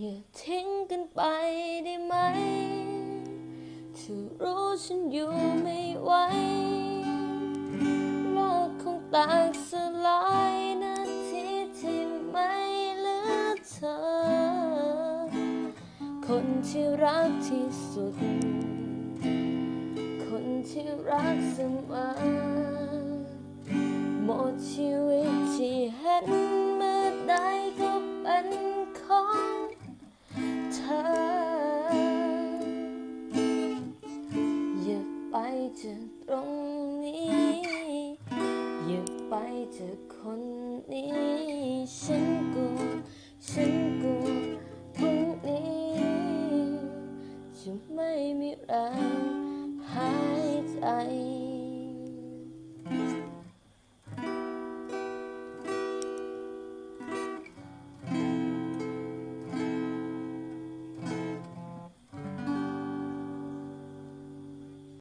อย่าทิ้งกันไปได้ไหมเธอรู้ฉันอยู่ไม่ไหวโลกคงแตกสลายนาทีที่ไม่เหลือเธอ คนที่รักที่สุด คนที่รักเสมอ จะตรงนี้ อย่าไปจากคนนี้ ฉันกลัวฉันกลัวพรุ่งนี้จะไม่มีแรงหายใจ